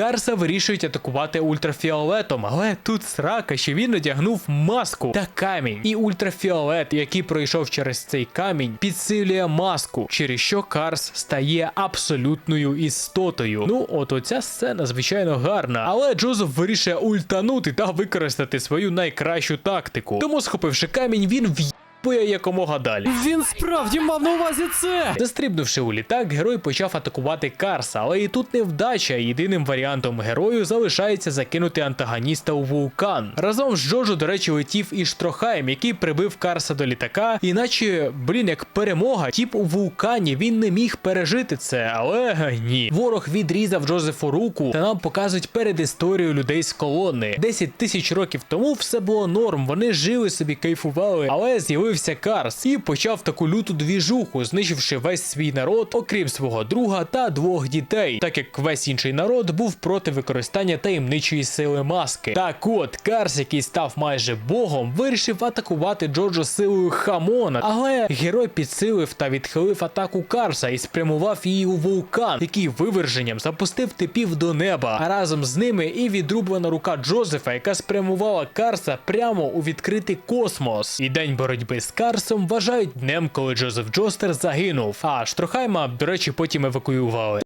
Карса вирішують атакувати ультрафіолетом, але тут срака, що він одягнув маску та камінь. І ультрафіолет, який пройшов через цей камінь, підсилює маску, через що Карс стає абсолютною істотою. Ну, от оця сцена, звичайно, гарна. Але Джозеф вирішує ультанути та використати свою найкращу тактику. Тому, схопивши камінь, він в'їбує якомога далі. Він справді мав на увазі це. Застрибнувши у літак, герой почав атакувати Карса, але і тут невдача. Єдиним варіантом герою залишається закинути антагоніста у вулкан. Разом з Джоджо, до речі, летів і Штрохаєм, який прибив Карса до літака. Іначе, блін, як перемога, тіп у вулкані він не міг пережити це, але ні. Ворог відрізав Джозефу руку та нам показують перед історією людей з колони. 10 тисяч років тому все було норм. Вони жили собі, кайфували, але з'явився Карс і почав таку люту двіжуху, знищивши весь свій народ, окрім свого друга та двох дітей, так як весь інший народ був проти використання таємничої сили маски. Так от, Карс, який став майже богом, вирішив атакувати Джоджо силою Хамона, але герой підсилив та відхилив атаку Карса і спрямував її у вулкан, який виверженням запустив типів до неба, а разом з ними і відрублена рука Джозефа, яка спрямувала Карса прямо у відкритий космос. І день боротьби з Карсом вважають днем, коли Джозеф Джостер загинув. А Штрохайма, до речі, потім евакуювали.